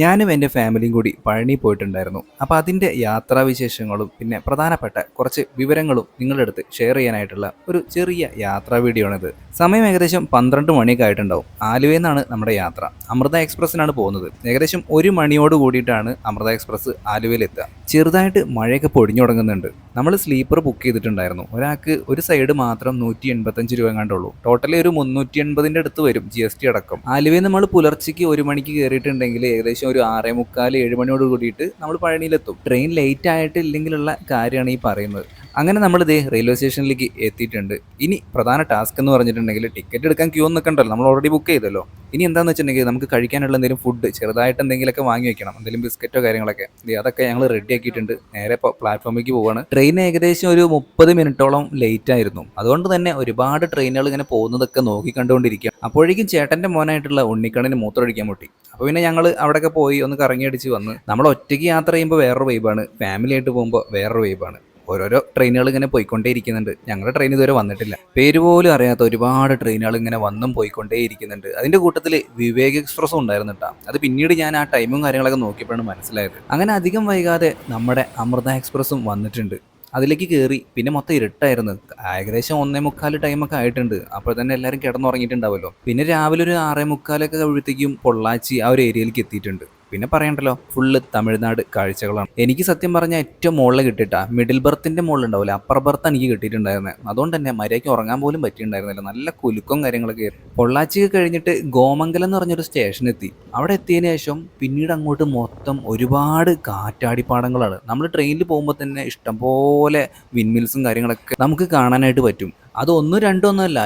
ഞാനും എന്റെ ഫാമിലിയും കൂടി പഴനി പോയിട്ടുണ്ടായിരുന്നു. അപ്പോൾ അതിന്റെ യാത്രാവിശേഷങ്ങളും പിന്നെ പ്രധാനപ്പെട്ട കുറച്ച് വിവരങ്ങളും നിങ്ങളുടെ അടുത്ത് ഷെയർ ചെയ്യാനായിട്ടുള്ള ഒരു ചെറിയ യാത്രാ വീഡിയോ ആണിത്. സമയം ഏകദേശം പന്ത്രണ്ട് മണിയൊക്കെ ആയിട്ടുണ്ടാവും. ആലുവയിൽ നിന്നാണ് നമ്മുടെ യാത്ര. അമൃത എക്സ്പ്രസ്സിനാണ് പോകുന്നത്. ഏകദേശം ഒരു മണിയോട് കൂടിയിട്ടാണ് അമൃത എക്സ്പ്രസ് ആലുവയിലെത്തുക ചെറുതായിട്ട് മഴയൊക്കെ പൊടിഞ്ഞു തുടങ്ങുന്നുണ്ട്. നമ്മൾ സ്ലീപ്പർ ബുക്ക് ചെയ്തിട്ടുണ്ടായിരുന്നു. ഒരാൾക്ക് ഒരു സൈഡ് മാത്രം നൂറ്റി എൺപത്തഞ്ച് രൂപ കണ്ടുള്ളൂ ടോട്ടലി ഒരു മുന്നൂറ്റി എൺപതിന്റെ അടുത്ത് വരും ജി എസ് ടി അടക്കം. ആലുവയിൽ നമ്മൾ പുലർച്ചയ്ക്ക് ഒരു മണിക്ക് കയറിയിട്ടുണ്ടെങ്കിൽ ഏകദേശം ഒരു ആറേ മുക്കാൽ ഏഴ് മണിയോട് കൂടിയിട്ട് നമ്മൾ പഴനിയിലെത്തും. ട്രെയിൻ ലേറ്റ് ആയിട്ട് ആയിട്ടില്ലെങ്കിലുള്ള കാര്യമാണ് ഈ പറയുന്നത്. അങ്ങനെ നമ്മൾ ഇതേ റെയിൽവേ സ്റ്റേഷനിലേക്ക് എത്തിയിട്ടുണ്ട്. ഇനി പ്രധാന ടാസ്ക് എന്ന് പറഞ്ഞിട്ടുണ്ടെങ്കിൽ ടിക്കറ്റ് എടുക്കാൻ ക്യൂ നിൽക്കണ്ടല്ലോ നമ്മൾ ഓൾറെഡി ബുക്ക് ചെയ്തല്ലോ. ഇനി എന്താണെന്ന് വെച്ചിട്ടുണ്ടെങ്കിൽ നമുക്ക് കഴിക്കാനുള്ള എന്തെങ്കിലും ഫുഡ് ചെറുതായിട്ട് എന്തെങ്കിലുമൊക്കെ വാങ്ങി വെക്കണം. എന്തെങ്കിലും ബിസ്ക്കറ്റോ കാര്യങ്ങളൊക്കെ. അതൊക്കെ ഞങ്ങൾ റെഡി ആക്കിയിട്ടുണ്ട്. നേരെ പ്ലാറ്റ്ഫോമിലേക്ക് പോവാണ്. ട്രെയിൻ ഏകദേശം ഒരു മുപ്പത് മിനിറ്റോളം ലേറ്റ് ആയിരുന്നു. അതുകൊണ്ട് തന്നെ ഒരുപാട് ട്രെയിനുകൾ ഇങ്ങനെ പോകുന്നതൊക്കെ നോക്കി കണ്ടുകൊണ്ടിരിക്കുക അപ്പോഴേക്കും ചേട്ടന്റെ മോനായിട്ടുള്ള ഉണ്ണിക്കണ്ണിന് മൂത്രമൊഴിക്കാൻ മുട്ടി അപ്പോൾ പിന്നെ ഞങ്ങൾ അവിടെയൊക്കെ പോയി ഒന്ന് കറങ്ങി അടിച്ച് വന്ന് നമ്മൾ ഒറ്റയ്ക്ക് യാത്ര ചെയ്യുമ്പോൾ വേറൊരു വൈബാണ് ഫാമിലി ആയിട്ട് പോകുമ്പോൾ വേറൊരു വൈബാണ് ഓരോരോ ട്രെയിനുകൾ ഇങ്ങനെ പോയിക്കൊണ്ടേ ഇരിക്കുന്നുണ്ട് ഞങ്ങളുടെ ട്രെയിൻ ഇതുവരെ വന്നിട്ടില്ല. പേര് പോലും അറിയാത്ത ഒരുപാട് ട്രെയിനുകൾ ഇങ്ങനെ വന്നും പോയിക്കൊണ്ടേ ഇരിക്കുന്നുണ്ട് അതിന്റെ കൂട്ടത്തിൽ വിവേക് എക്സ്പ്രസ്സും ഉണ്ടായിരുന്നു കേട്ടോ അത് പിന്നീട് ഞാൻ ആ ടൈമും കാര്യങ്ങളൊക്കെ നോക്കിയപ്പോഴാണ് മനസ്സിലായത്. അങ്ങനെ അധികം വൈകാതെ നമ്മുടെ അമൃത എക്സ്പ്രസ്സും വന്നിട്ടുണ്ട്. അതിലേക്ക് കയറി പിന്നെ മൊത്തം ഇരുട്ടായിരുന്നു. ഏകദേശം ഒന്നേ മുക്കാൽ ടൈമൊക്കെ ആയിട്ടുണ്ട്. അപ്പോൾ തന്നെ എല്ലാവരും കിടന്നുറങ്ങിയിട്ടുണ്ടാവുമല്ലോ പിന്നെ രാവിലെ ഒരു ആറേ മുക്കാലൊക്കെ കഴിയുമ്പോഴത്തേക്കും പൊള്ളാച്ചി ആ ഒരു ഏരിയയിലേക്ക് എത്തിയിട്ടുണ്ട്. പിന്നെ പറയണ്ടല്ലോ ഫുള്ള് തമിഴ്നാട് കാഴ്ചകളാണ്. എനിക്ക് സത്യം പറഞ്ഞാൽ ഏറ്റവും മുകളിൽ കിട്ടിയിട്ടാ മിഡിൽ ബർത്തിന്റെ മുകളിൽ ഉണ്ടാവില്ല അപ്പർ ബർത്ത് എനിക്ക് കിട്ടിയിട്ടുണ്ടായിരുന്നത് അതുകൊണ്ട് തന്നെ മര്യാദയ്ക്ക് ഉറങ്ങാൻ പോലും പറ്റിയിട്ടുണ്ടായിരുന്നില്ല. നല്ല കുലുക്കും കാര്യങ്ങളൊക്കെ പൊള്ളാച്ചി കഴിഞ്ഞിട്ട് ഗോമംഗലം എന്ന് പറഞ്ഞൊരു സ്റ്റേഷൻ എത്തി. അവിടെ എത്തിയതിനു ശേഷം പിന്നീട് അങ്ങോട്ട് മൊത്തം ഒരുപാട് കാറ്റാടിപ്പാടങ്ങളാണ്. നമ്മൾ ട്രെയിനിൽ പോകുമ്പോൾ തന്നെ ഇഷ്ടംപോലെ വിൻമിൽസും കാര്യങ്ങളൊക്കെ നമുക്ക് കാണാനായിട്ട് പറ്റും. അത് ഒന്നും രണ്ടും ഒന്നുമല്ല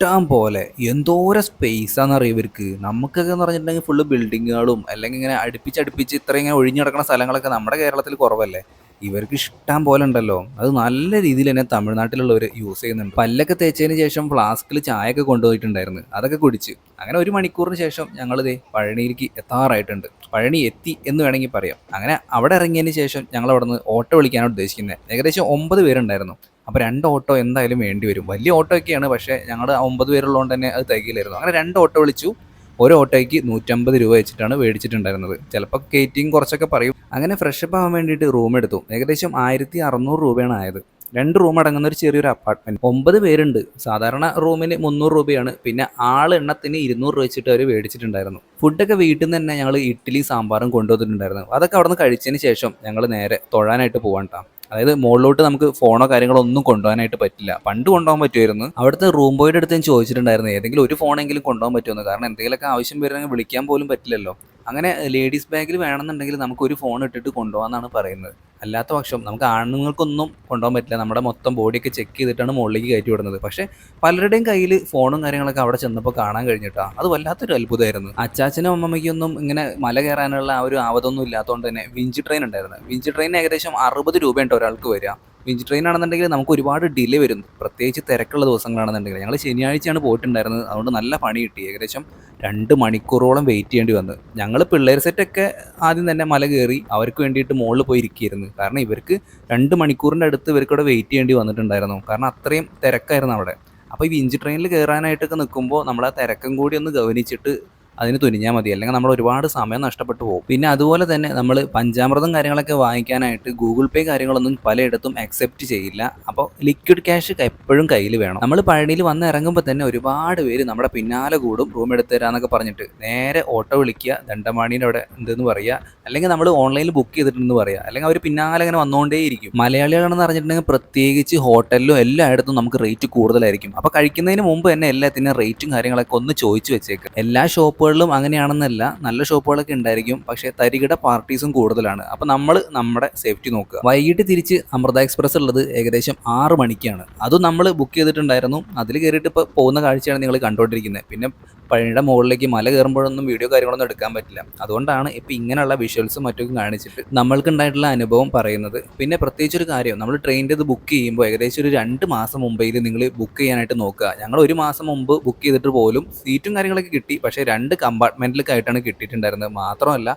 ഇഷ്ടം പോലെ എന്തോരം സ്പേസാന്ന് അറിയാം ഇവർക്ക്? നമുക്കൊക്കെ എന്ന് പറഞ്ഞിട്ടുണ്ടെങ്കിൽ ഫുള്ള് ബിൽഡിങ്ങുകളും അല്ലെങ്കിൽ ഇങ്ങനെ അടുപ്പിച്ചടുപ്പിച്ച് ഇത്ര ഇങ്ങനെ ഒഴിഞ്ഞു കിടക്കുന്ന സ്ഥലങ്ങളൊക്കെ നമ്മുടെ കേരളത്തിൽ കുറവല്ലേ? ഇവർക്ക് ഇഷ്ടം പോലെ ഉണ്ടല്ലോ. അത് നല്ല രീതിയിൽ തന്നെ തമിഴ്നാട്ടിലുള്ളവർ യൂസ് ചെയ്യുന്നുണ്ട്. പല്ലൊക്കെ തേച്ചതിന് ശേഷം ഫ്ലാസ്കിൽ ചായയൊക്കെ കൊണ്ടുപോയിട്ടുണ്ടായിരുന്നു. അതൊക്കെ കുടിച്ച്. അങ്ങനെ ഒരു മണിക്കൂറിന് ശേഷം ഞങ്ങളിത് പഴനിയിലേക്ക് എത്താറായിട്ടുണ്ട്. പഴനി എത്തി എന്ന് വേണമെങ്കിൽ പറയാം. അങ്ങനെ അവിടെ ഇറങ്ങിയതിന് ശേഷം ഞങ്ങൾ അവിടെ നിന്ന് ഓട്ടോ വിളിക്കാനാണ് ഉദ്ദേശിക്കുന്നത് ഏകദേശം ഒമ്പത് പേരുണ്ടായിരുന്നു. അപ്പോൾ രണ്ട് ഓട്ടോ എന്തായാലും വേണ്ടി വരും. വലിയ ഓട്ടോയൊക്കെയാണ് പക്ഷേ ഞങ്ങൾ ഒമ്പത് പേരുള്ളതുകൊണ്ട് തന്നെ അത് തികയില്ലായിരുന്നു. അങ്ങനെ രണ്ട് ഓട്ടോ വിളിച്ചു. ഒരു ഓട്ടോയ്ക്ക് നൂറ്റമ്പത് രൂപ വെച്ചിട്ടാണ് മേടിച്ചിട്ടുണ്ടായിരുന്നത്. ചിലപ്പോൾ കേറ്റിങ് കുറച്ചൊക്കെ പറയും. അങ്ങനെ ഫ്രഷ് അപ്പ് ആവാൻ വേണ്ടിയിട്ട് റൂം എടുത്തു. ഏകദേശം ആയിരത്തി അറുന്നൂറ് രൂപയാണ് ആയത്. രണ്ട് റൂം അടങ്ങുന്ന ഒരു ചെറിയൊരു അപ്പാർട്ട്മെന്റ് ഒമ്പത് പേരുണ്ട്. സാധാരണ റൂമിന് മുന്നൂറ് രൂപയാണ്. പിന്നെ ആൾ എണ്ണത്തിന് ഇരുന്നൂറ് രൂപ വെച്ചിട്ട് അവർ മേടിച്ചിട്ടുണ്ടായിരുന്നു. ഫുഡൊക്കെ വീട്ടിൽ നിന്ന് തന്നെ ഞങ്ങൾ ഇഡ്ഡലി സാമ്പാറും കൊണ്ടുവന്നിട്ടുണ്ടായിരുന്നു. അതൊക്കെ അവിടെ നിന്ന് കഴിച്ചതിന് ശേഷം ഞങ്ങൾ നേരെ തൊഴാനായിട്ട് പോകാൻ ട്ടാ. അതായത് മുകളിലോട്ട് നമുക്ക് ഫോണോ കാര്യങ്ങളോ ഒന്നും കൊണ്ടുപോകാനായിട്ട് പറ്റില്ല. പണ്ട് കൊണ്ടുപോകാൻ പറ്റുമായിരുന്നു. അവിടുത്തെ റൂം ബോയുടെ അടുത്ത് ഞാൻ ചോദിച്ചിട്ടുണ്ടായിരുന്നു ഏതെങ്കിലും ഒരു ഫോണെങ്കിലും കൊണ്ടുപോകാൻ പറ്റുമെന്ന് കാരണം എന്തെങ്കിലുമൊക്കെ ആവശ്യം വരുന്നെങ്കിൽ വിളിക്കാൻ പോലും പറ്റില്ലല്ലോ. അങ്ങനെ ലേഡീസ് ബാഗിൽ വേണമെന്നുണ്ടെങ്കിൽ നമുക്ക് ഒരു ഫോൺ ഇട്ടിട്ട് കൊണ്ടുപോകാന്നാണ് പറയുന്നത്. അല്ലാത്ത പക്ഷം നമുക്ക് ആണുങ്ങൾക്കൊന്നും കൊണ്ടുപോകാൻ പറ്റില്ല. നമ്മുടെ മൊത്തം ബോഡിയൊക്കെ ചെക്ക് ചെയ്തിട്ടാണ് മുകളിലേക്ക് കയറ്റി വിടുന്നത്. പക്ഷേ പലരുടെയും കയ്യിൽ ഫോണും കാര്യങ്ങളൊക്കെ അവിടെ ചെന്നപ്പോൾ കാണാൻ കഴിഞ്ഞിട്ടാ. അത് വല്ലാത്തൊരു അത്ഭുതമായിരുന്നു. അച്ചാച്ചനും അമ്മമ്മയ്ക്കൊന്നും ഇങ്ങനെ മല കയറാനുള്ള ആ ഒരു ആവതൊന്നും ഇല്ലാത്തതുകൊണ്ട് തന്നെ വിഞ്ച് ട്രെയിൻ ഉണ്ടായിരുന്നു. വിഞ്ച് ട്രെയിൻ ഏകദേശം അറുപത് രൂപയുണ്ട് ഒരാൾക്ക് വരിക. വിഞ്ച് ട്രെയിൻ ആണെന്നുണ്ടെങ്കിൽ നമുക്ക് ഒരുപാട് ഡിലേ വരും. പ്രത്യേകിച്ച് തിരക്കുള്ള ദിവസങ്ങളാണെന്നുണ്ടെങ്കിൽ. ഞങ്ങൾ ശനിയാഴ്ചയാണ് പോയിട്ടുണ്ടായിരുന്നത്. അതുകൊണ്ട് നല്ല പണി കിട്ടി. ഏകദേശം രണ്ട് മണിക്കൂറോളം വെയിറ്റ് ചെയ്യേണ്ടി വന്നു. ഞങ്ങൾ പിള്ളേർ സെറ്റൊക്കെ ആദ്യം തന്നെ മല കയറി അവർക്ക് വേണ്ടിയിട്ട് മുകളിൽ പോയി ഇരിക്കുകയായിരുന്നു കാരണം ഇവർക്ക് രണ്ട് മണിക്കൂറിന്റെ അടുത്ത് ഇവർക്ക് അവിടെ വെയിറ്റ് ചെയ്യേണ്ടി വന്നിട്ടുണ്ടായിരുന്നു. കാരണം അത്രയും തിരക്കായിരുന്നു അവിടെ. അപ്പോൾ ഈ വിഞ്ച് ട്രെയിനിൽ കയറാനായിട്ടൊക്കെ നിൽക്കുമ്പോൾ നമ്മൾ ആ തിരക്കും കൂടി ഒന്ന് ഗവനിച്ചിട്ട് അതിന് തുനിഞ്ഞാൽ മതി. അല്ലെങ്കിൽ നമ്മൾ ഒരുപാട് സമയം നഷ്ടപ്പെട്ടു പോകും. പിന്നെ അതുപോലെ തന്നെ നമ്മൾ പഞ്ചാമൃതം കാര്യങ്ങളൊക്കെ വാങ്ങിക്കാനായിട്ട് ഗൂഗിൾ പേ കാര്യങ്ങളൊന്നും പലയിടത്തും അക്സെപ്റ്റ് ചെയ്യില്ല. അപ്പോൾ ലിക്വിഡ് ക്യാഷ് എപ്പോഴും കയ്യിൽ വേണം. നമ്മൾ പഴനിയിൽ വന്ന് ഇറങ്ങുമ്പോൾ തന്നെ ഒരുപാട് പേര് നമ്മുടെ പിന്നാലെ കൂടും റൂം എടുത്ത് തരാമെന്നൊക്കെ പറഞ്ഞിട്ട്. നേരെ ഓട്ടോ വിളിക്കുക ദണ്ഡമാണീന്റെ അവിടെ എന്തെന്ന് പറയുക. അല്ലെങ്കിൽ നമ്മൾ ഓൺലൈനിൽ ബുക്ക് ചെയ്തിട്ടുണ്ടെന്ന് പറയുക. അല്ലെങ്കിൽ അവർ പിന്നാലെ അങ്ങനെ വന്നുകൊണ്ടേയിരിക്കും. മലയാളികളാണെന്ന് പറഞ്ഞിട്ടുണ്ടെങ്കിൽ പ്രത്യേകിച്ച് ഹോട്ടലിലും എല്ലായിടത്തും നമുക്ക് റേറ്റ് കൂടുതലായിരിക്കും. അപ്പോൾ കഴിക്കുന്നതിന് മുമ്പ് തന്നെ എല്ലാത്തിനും റേറ്റും കാര്യങ്ങളൊക്കെ ഒന്ന് ചോദിച്ചു വെച്ചേക്കാം. എല്ലാ ഷോപ്പുകളിലും അങ്ങനെയാണെന്നല്ല നല്ല ഷോപ്പുകളൊക്കെ ഉണ്ടായിരിക്കും പക്ഷേ തരികിട പാർട്ടീസും കൂടുതലാണ്. അപ്പോൾ നമ്മൾ നമ്മുടെ സേഫ്റ്റി നോക്കുക. വൈകിട്ട് തിരിച്ച് അമൃത എക്സ്പ്രസ് ഉള്ളത് ഏകദേശം ആറ് മണിക്കാണ്. അതും നമ്മൾ ബുക്ക് ചെയ്തിട്ടുണ്ടായിരുന്നു. അതിൽ കയറിയിട്ട് ഇപ്പോൾ പോകുന്ന കാഴ്ചയാണ് നിങ്ങൾ കണ്ടുകൊണ്ടിരിക്കുന്നത്. പിന്നെ പഴനിയുടെ മുകളിലേക്ക് മല കയറുമ്പോഴൊന്നും വീഡിയോ കാര്യങ്ങളൊന്നും എടുക്കാൻ പറ്റില്ല. അതുകൊണ്ടാണ് ഇപ്പോൾ ഇങ്ങനെയുള്ള വിഷ്വൽസും മറ്റൊക്കെ കാണിച്ചിട്ട് നമ്മൾക്കുണ്ടായിട്ടുള്ള അനുഭവം പറയുന്നത്. പിന്നെ പ്രത്യേകിച്ച് ഒരു കാര്യം നമ്മൾ ട്രെയിനിന്റെ ഇത് ബുക്ക് ചെയ്യുമ്പോൾ ഏകദേശം ഒരു രണ്ട് മാസം മുമ്പേൽ നിങ്ങൾ ബുക്ക് ചെയ്യാനായിട്ട് നോക്കുക. ഞങ്ങൾ ഒരു മാസം മുമ്പ് ബുക്ക് ചെയ്തിട്ട് പോലും സീറ്റും കാര്യങ്ങളൊക്കെ കിട്ടി. പക്ഷേ രണ്ട് കമ്പാർട്ട്മെന്റിലേക്കായിട്ടാണ് കിട്ടിയിട്ടുണ്ടായിരുന്നത്. മാത്രമല്ല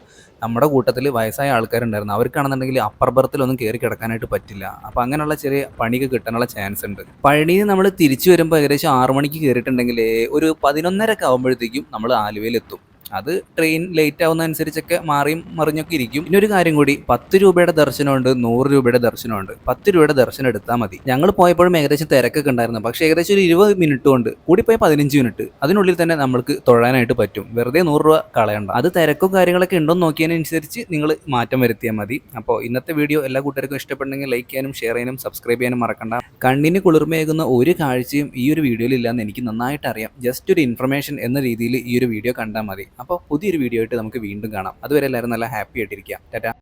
നമ്മുടെ കൂട്ടത്തിൽ വയസ്സായ ആൾക്കാരുണ്ടായിരുന്നു. അവർക്കാണെന്നുണ്ടെങ്കിൽ അപ്പർ ബർത്തിലൊന്നും കയറി കിടക്കാനായിട്ട് പറ്റില്ല. അപ്പോൾ അങ്ങനെയുള്ള ചെറിയ പണിക്ക് കിട്ടാനുള്ള ചാൻസ് ഉണ്ട്. പഴനിയിൽ നമ്മൾ തിരിച്ചു വരുമ്പോൾ ഏകദേശം ആറു മണിക്ക് കയറിയിട്ടുണ്ടെങ്കിൽ ഒരു പതിനൊന്നരക്ക് ആകുമ്പോഴത്തേക്കും നമ്മൾ ആലുവയിൽ എത്തും അത് ട്രെയിൻ ലേറ്റ് ആവുന്ന അനുസരിച്ചൊക്കെ മാറിയും മറിഞ്ഞൊക്കെ ഇരിക്കും. പിന്നെ ഒരു കാര്യം കൂടി പത്ത് രൂപയുടെ ദർശനമുണ്ട് നൂറ് രൂപയുടെ ദർശനമുണ്ട്. പത്ത് രൂപയുടെ ദർശനം എടുത്താൽ മതി. ഞങ്ങൾ പോയപ്പോഴും ഏകദേശം തിരക്കൊക്കെ ഉണ്ടായിരുന്നു. പക്ഷേ ഏകദേശം ഒരു ഇരുപത് മിനിറ്റ് കൊണ്ട് കൂടിപ്പോയി പതിനഞ്ച് മിനിറ്റ് അതിനുള്ളിൽ തന്നെ നമ്മൾക്ക് തൊഴാനായിട്ട് പറ്റും. വെറുതെ നൂറ് രൂപ കളയണ്ട. അത് തിരക്കും കാര്യങ്ങളൊക്കെ ഉണ്ടോ നോക്കിയതിനനുസരിച്ച് നിങ്ങൾ മാറ്റം വരുത്തിയാൽ മതി. അപ്പോൾ ഇന്നത്തെ വീഡിയോ എല്ലാ കൂട്ടുകാർക്കും ഇഷ്ടപ്പെട്ടെങ്കിൽ ലൈക്ക് ചെയ്യാനും ഷെയർ ചെയ്യാനും സബ്സ്ക്രൈബ് ചെയ്യാനും മറക്കണ്ട. കണ്ണിന് കുളിർമയേകുന്ന ഒരു കാഴ്ചയും ഈ ഒരു വീഡിയോയിൽ ഇല്ലാന്ന് എനിക്ക് നന്നായിട്ട് അറിയാം. ജസ്റ്റ് ഒരു ഇൻഫർമേഷൻ എന്ന രീതിയിൽ ഈ ഒരു വീഡിയോ കണ്ടാൽ മതി. അപ്പോൾ പുതിയൊരു വീഡിയോ ആയിട്ട് നമുക്ക് വീണ്ടും കാണാം. അതുവരെ എല്ലാവരും നല്ല ഹാപ്പി ആയിട്ടിരിക്കാം ടാറ്റ.